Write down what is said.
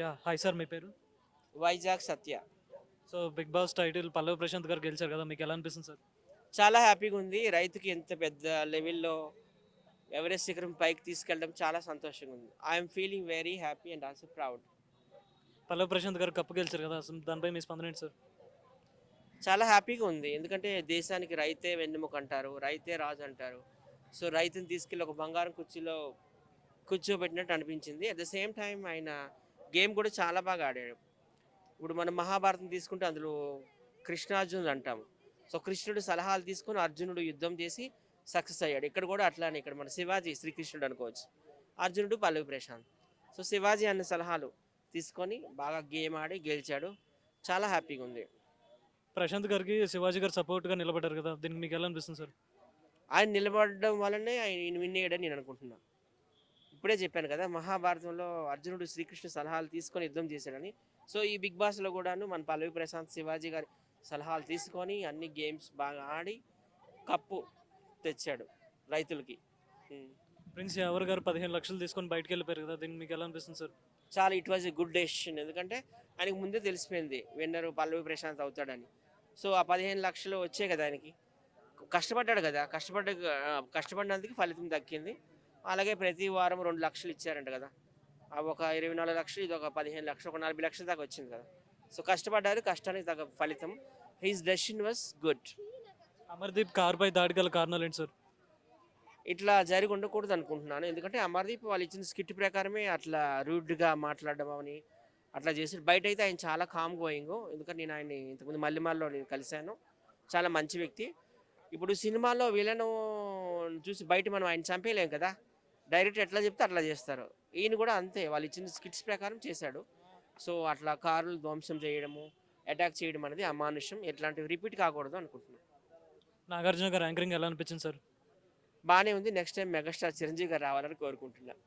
Yeah hi sir మీ పేరు? Vizag Satya. So Bigg Boss title Pallavi Prashanth గారు గెలిచారు కదా మీకు ఎలా అనిపిస్తుంది సార్? చాలా హ్యాపీగా ఉంది. రైతుకి ఎంత పెద్ద లెవెల్లో ఎవరెస్ట్ శిఖరం పైకి తీసుకెళ్ళడం చాలా సంతోషంగా ఉంది. I'm feeling very happy and also proud Pallavi Prashanth గారు కప్పు గెలిచారు కదా అసలు దానిపై మీ స్పందన ఏంటి సార్? చాలా హ్యాపీగా ఉంది. ఎందుకంటే దేశానికి రైతే వెన్నెముక అంటారు రైతే రాజు అంటారు. సో రైతుని తీసుకెళ్ళి ఒక బంగారం కుర్చీలో కూర్చోబెట్టినట్టు అనిపించింది. అట్ ద సేమ్ టైం ఆయన గేమ్ కూడా చాలా బాగా ఆడాడు. ఇప్పుడు మనం మహాభారతం తీసుకుంటే అందులో కృష్ణార్జునుడు అంటాము. సో కృష్ణుడు సలహాలు తీసుకొని అర్జునుడు యుద్ధం చేసి సక్సెస్ అయ్యాడు. ఇక్కడ కూడా అట్లానే ఇక్కడ మన శివాజీ శ్రీకృష్ణుడు అనుకోవచ్చు. అర్జునుడు పల్లవి ప్రశాంత్. సో శివాజీ అన్న సలహాలు తీసుకొని బాగా గేమ్ ఆడి గెలిచాడు. చాలా హ్యాపీగా ఉంది. ప్రశాంత్ గారికి శివాజీ గారు సపోర్ట్గా నిలబడ్డారు కదా. దీనికి మీకు ఎలా అనిపిస్తుంది సార్? ఆయన నిలబడడం వల్లనే ఆయన విన్ అయ్యాడని నేను అనుకుంటున్నా. ఇప్పుడే చెప్పాను కదా మహాభారతంలో అర్జునుడు శ్రీకృష్ణ సలహాలు తీసుకొని యుద్ధం చేశాడని. సో ఈ బిగ్ బాస్లో కూడాను మన పల్లవి ప్రశాంత్ శివాజీ గారి సలహాలు తీసుకొని అన్ని గేమ్స్ బాగా ఆడి కప్పు తెచ్చాడు రైతులకి. ప్రిన్స్ యావర్ గారు పదిహేను లక్షలు తీసుకొని బయటకు వెళ్ళిపోయారు కదా దీనికి మీకు ఎలా అనిపిస్తుంది సార్? చాలా it was a good decision ఎందుకంటే ఆయనకు ముందే తెలిసిపోయింది విన్నర్ పల్లవి ప్రశాంత్ అవుతాడని. సో ఆ పదిహేను లక్షలు వచ్చే కదా ఆయనకి. కష్టపడ్డాడు కదా కష్టపడ్డ కష్టపడినందుకు ఫలితం దక్కింది. అలాగే ప్రతి వారం రెండు లక్షలు ఇచ్చారంట కదా. ఆ ఒక ఇరవై నాలుగు లక్షలు ఇది ఒక పదిహేను లక్షలు ఒక నలభై లక్షల దాకా వచ్చింది కదా. సో కష్టపడ్డారు కష్టానికి తగ్గ ఫలితం. His decision was good Amardeep కార్పై దాడి గల కారణాలు ఏంటి సార్? ఇట్లా జరిగి ఉండకూడదు అనుకుంటున్నాను. ఎందుకంటే అమర్దీప్ వాళ్ళు ఇచ్చిన స్కిట్ ప్రకారమే అట్లా రూడ్గా మాట్లాడడం అని అట్లా చేసి బయట అయితే ఆయన చాలా కామ్ గోయింగ్ ఎందుకంటే నేను ఆయన్ని ఇంతకుముందు మల్లిమాల్లో నేను కలిశాను. చాలా మంచి వ్యక్తి. ఇప్పుడు సినిమాలో వీళ్ళను చూసి బయట మనం ఆయన చంపేయలేం కదా. డైరెక్ట్ ఎట్లా చెప్తే అట్లా చేస్తారు. ఈయన కూడా అంతే వాళ్ళు ఇచ్చిన స్కిట్స్ ప్రకారం చేశాడు. సో అట్లా కార్లు ధ్వంసం చేయడము అటాక్ చేయడం అనేది అమానుష్యం. ఎట్లాంటివి రిపీట్ కాకూడదు అనుకుంటున్నాను నాగార్జున గారు యాంకరింగ్ ఎలా అనిపించింది సార్? బాగానే ఉంది. నెక్స్ట్ టైం మెగాస్టార్ చిరంజీవి గారు రావాలని కోరుకుంటున్నాను